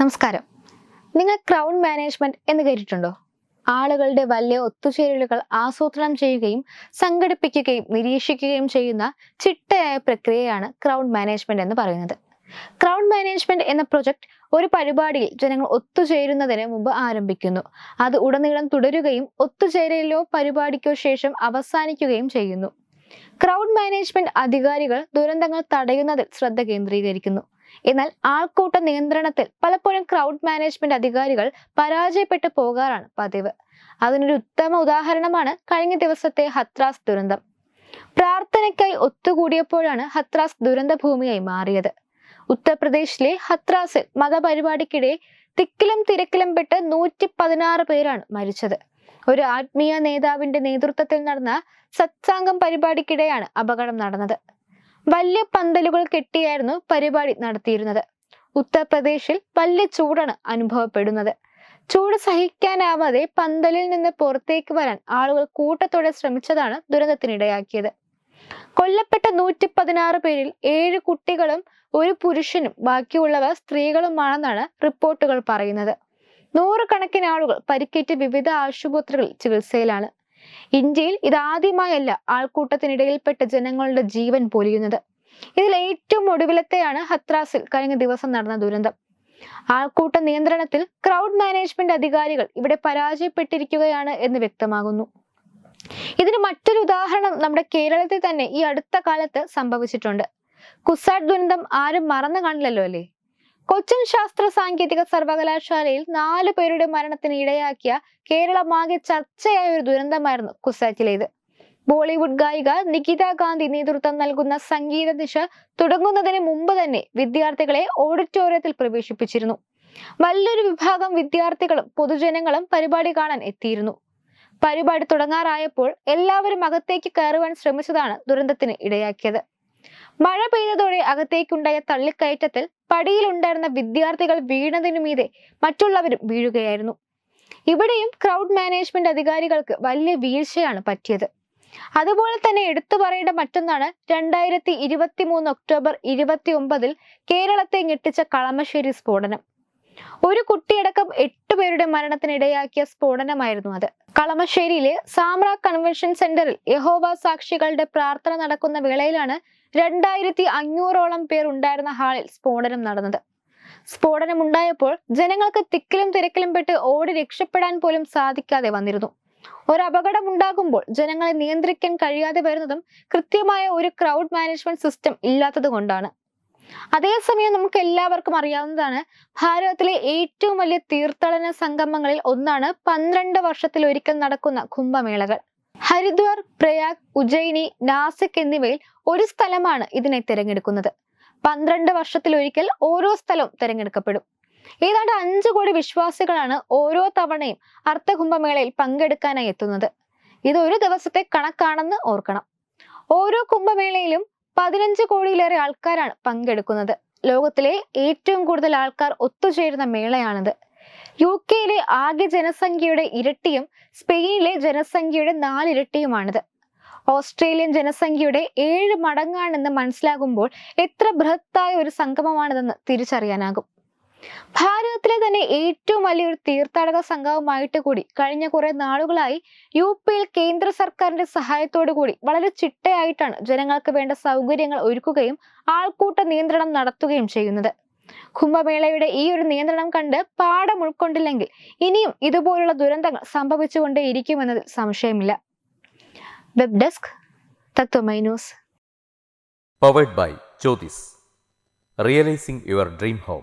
നമസ്കാരം. നിങ്ങൾ crowd management എന്ന് കേട്ടിട്ടുണ്ടോ? ആളുകളുടെ വലിയ ഒത്തുചേരലുകൾ ആസൂത്രണം ചെയ്യുകയും സംഘടിപ്പിക്കുകയും നിരീക്ഷിക്കുകയും ചെയ്യുന്ന ചിട്ടയായ പ്രക്രിയയാണ് ക്രൗഡ് മാനേജ്മെന്റ് എന്ന് പറയുന്നത്. ക്രൗഡ് മാനേജ്മെന്റ് എന്ന പ്രൊജക്ട് ഒരു പരിപാടിയിൽ ജനങ്ങൾ ഒത്തുചേരുന്നതിന് മുമ്പ് ആരംഭിക്കുന്നു. അത് ഉടനീളം തുടരുകയും ഒത്തുചേരലിലോ പരിപാടിക്കോ ശേഷം അവസാനിക്കുകയും ചെയ്യുന്നു. ക്രൗഡ് മാനേജ്മെന്റ് അധികാരികൾ ദുരന്തങ്ങൾ തടയുന്നതിൽ ശ്രദ്ധ കേന്ദ്രീകരിക്കുന്നു. എന്നാൽ ആൾക്കൂട്ട നിയന്ത്രണത്തിൽ പലപ്പോഴും ക്രൗഡ് മാനേജ്മെന്റ് അധികാരികൾ പരാജയപ്പെട്ടു പോകാറാണ് പതിവ്. അതിനൊരു ഉത്തമ ഉദാഹരണമാണ് കഴിഞ്ഞ ദിവസത്തെ ഹത്രാസ് ദുരന്തം. പ്രാർത്ഥനയ്ക്കായി ഒത്തുകൂടിയപ്പോഴാണ് ഹത്രാസ് ദുരന്ത ഭൂമിയായി മാറിയത്. ഉത്തർപ്രദേശിലെ ഹത്രാസിൽ മതപരിപാടിക്കിടെ തിക്കിലും തിരക്കിലും പെട്ട് നൂറ്റി പതിനാറ് പേരാണ് മരിച്ചത്. ഒരു ആത്മീയ നേതാവിന്റെ നേതൃത്വത്തിൽ നടന്ന സത്സാംഗം പരിപാടിക്കിടെയാണ് അപകടം നടന്നത്. വലിയ പന്തലുകൾ കെട്ടിയായിരുന്നു പരിപാടി നടത്തിയിരുന്നത്. ഉത്തർപ്രദേശിൽ വലിയ ചൂടാണ് അനുഭവപ്പെടുന്നത്. ചൂട് സഹിക്കാനാവാതെ പന്തലിൽ നിന്ന് പുറത്തേക്ക് വരാൻ ആളുകൾ കൂട്ടത്തോടെ ശ്രമിച്ചതാണ് ദുരന്തത്തിനിടയാക്കിയത്. കൊല്ലപ്പെട്ട നൂറ്റി പതിനാറ് പേരിൽ ഏഴ് കുട്ടികളും ഒരു പുരുഷനും ബാക്കിയുള്ളവർ സ്ത്രീകളുമാണെന്നാണ് റിപ്പോർട്ടുകൾ പറയുന്നത്. നൂറുകണക്കിന് ആളുകൾ പരിക്കേറ്റ് വിവിധ ആശുപത്രികളിൽ ചികിത്സയിലാണ്. ഇന്ത്യയിൽ ഇതാദ്യമായല്ല ആൾക്കൂട്ടത്തിനിടയിൽപ്പെട്ട ജനങ്ങളുടെ ജീവൻ പൊലിയുന്നത്. ഇതിൽ ഏറ്റവും ഒടുവിലത്തെയാണ് ഹത്രാസിൽ കഴിഞ്ഞ ദിവസം നടന്ന ദുരന്തം. ആൾക്കൂട്ട നിയന്ത്രണത്തിൽ ക്രൗഡ് മാനേജ്മെന്റ് അധികാരികൾ ഇവിടെ പരാജയപ്പെട്ടിരിക്കുകയാണ് എന്ന് വ്യക്തമാകുന്നു. ഇതിന് മറ്റൊരു ഉദാഹരണം നമ്മുടെ കേരളത്തിൽ തന്നെ ഈ അടുത്ത കാലത്ത് സംഭവിച്ചിട്ടുണ്ട്. കുസാറ്റ് ദുരന്തം ആരും മറന്നു കാണില്ലല്ലോ അല്ലേ? കൊച്ചിൻ ശാസ്ത്ര സാങ്കേതിക സർവകലാശാലയിൽ നാല് പേരുടെ മരണത്തിന് ഇടയാക്കിയ കേരളമാകെ ചർച്ചയായ ഒരു ദുരന്തമായിരുന്നു കുസാറ്റിലേത്. ബോളിവുഡ് ഗായിക നികിത ഗാന്ധി നേതൃത്വം നൽകുന്ന സംഗീത ദിശ തുടങ്ങുന്നതിന് മുമ്പ് തന്നെ വിദ്യാർത്ഥികളെ ഓഡിറ്റോറിയത്തിൽ പ്രവേശിപ്പിച്ചിരുന്നു. വലിയൊരു വിഭാഗം വിദ്യാർത്ഥികളും പൊതുജനങ്ങളും പരിപാടി കാണാൻ എത്തിയിരുന്നു. പരിപാടി തുടങ്ങാറായപ്പോൾ എല്ലാവരും അകത്തേക്ക് കയറുവാൻ ശ്രമിച്ചതാണ് ദുരന്തത്തിന് ഇടയാക്കിയത്. മഴ പെയ്തതോടെ അകത്തേക്കുണ്ടായ തള്ളിക്കയറ്റത്തിൽ പടിയിലുണ്ടായിരുന്ന വിദ്യാർത്ഥികൾ വീണതിനു മീതെ മറ്റുള്ളവരും വീഴുകയായിരുന്നു. ഇവിടെയും ക്രൗഡ് മാനേജ്മെന്റ് അധികാരികൾക്ക് വലിയ വീഴ്ചയാണ് പറ്റിയത്. അതുപോലെ തന്നെ എടുത്തു പറയേണ്ട മറ്റൊന്നാണ് രണ്ടായിരത്തി ഇരുപത്തി മൂന്ന് ഒക്ടോബർ ഇരുപത്തി ഒമ്പതിൽ കേരളത്തെ ഞെട്ടിച്ച കളമശ്ശേരി സ്ഫോടനം. ഒരു കുട്ടിയടക്കം എട്ട് പേരുടെ മരണത്തിനിടയാക്കിയ സ്ഫോടനമായിരുന്നു അത്. കളമശ്ശേരിയിലെ സാമ്ര കൺവെൻഷൻ സെന്ററിൽ യഹോവ സാക്ഷികളുടെ പ്രാർത്ഥന നടക്കുന്ന വേളയിലാണ് രണ്ടായിരത്തി അഞ്ഞൂറോളം പേർ ഉണ്ടായിരുന്ന ഹാളിൽ സ്ഫോടനം നടന്നത്. സ്ഫോടനം ഉണ്ടായപ്പോൾ ജനങ്ങൾക്ക് തിക്കിലും തിരക്കിലും പെട്ട് ഓടി രക്ഷപ്പെടാൻ പോലും സാധിക്കാതെ വന്നിരുന്നു. ഒരു അപകടം ഉണ്ടാകുമ്പോൾ ജനങ്ങളെ നിയന്ത്രിക്കാൻ കഴിയാതെ വരുന്നതും കൃത്യമായ ഒരു ക്രൗഡ് മാനേജ്മെന്റ് സിസ്റ്റം ഇല്ലാത്തത് കൊണ്ടാണ് അതേസമയം നമുക്ക് എല്ലാവർക്കും അറിയാവുന്നതാണ് ഭാരതത്തിലെ ഏറ്റവും വലിയ തീർത്ഥാടന സംഗമങ്ങളിൽ ഒന്നാണ് പന്ത്രണ്ട് വർഷത്തിൽ ഒരിക്കൽ നടക്കുന്ന കുംഭമേളകൾ. ഹരിദ്വാർ പ്രയാഗ് ഉജ്ജയിനി നാസിക് എന്നിവയിൽ ഒരു സ്ഥലമാണ് ഇതിനെ തിരഞ്ഞെടുക്കുന്നത്. പന്ത്രണ്ട് വർഷത്തിലൊരിക്കൽ ഓരോ സ്ഥലവും തിരഞ്ഞെടുക്കപ്പെടും. ഏതാണ്ട് അഞ്ചു കോടി വിശ്വാസികളാണ് ഓരോ തവണയും അർത്ഥകുംഭമേളയിൽ പങ്കെടുക്കാനായി എത്തുന്നത്. ഇത് ഒരു ദിവസത്തെ കണക്കാണെന്ന് ഓർക്കണം. ഓരോ കുംഭമേളയിലും പതിനഞ്ച് കോടിയിലേറെ ആൾക്കാരാണ് പങ്കെടുക്കുന്നത്. ലോകത്തിലെ ഏറ്റവും കൂടുതൽ ആൾക്കാർ ഒത്തുചേരുന്ന മേളയാണിത്. യു കെയിലെ ആകെ ജനസംഖ്യയുടെ ഇരട്ടിയും സ്പെയിനിലെ ജനസംഖ്യയുടെ നാലിരട്ടിയുമാണിത്. ഓസ്ട്രേലിയൻ ജനസംഖ്യയുടെ ഏഴ് മടങ്ങാണെന്ന് മനസ്സിലാകുമ്പോൾ എത്ര ബൃഹത്തായ ഒരു സംഗമമാണിതെന്ന് തിരിച്ചറിയാനാകും. ഭാരതത്തിലെ തന്നെ ഏറ്റവും വലിയൊരു തീർത്ഥാടക സംഘവുമായിട്ട് കൂടി കഴിഞ്ഞ കുറെ നാളുകളായി യു പിയിൽ കേന്ദ്ര സർക്കാരിന്റെ സഹായത്തോടു കൂടി വളരെ ചിട്ടയായിട്ടാണ് ജനങ്ങൾക്ക് വേണ്ട സൗകര്യങ്ങൾ ഒരുക്കുകയും ആൾക്കൂട്ട നിയന്ത്രണം നടത്തുകയും ചെയ്യുന്നത്. കുംഭമേളയുടെ ഈ ഒരു നിയന്ത്രണം കണ്ട് പാഠം ഉൾക്കൊണ്ടില്ലെങ്കിൽ ഇനിയും ഇതുപോലുള്ള ദുരന്തങ്ങൾ സംഭവിച്ചുകൊണ്ടേയിരിക്കുമെന്നതിൽ സംശയമില്ല. Web desk Tatwamayi powered by Jyothis realising your dream home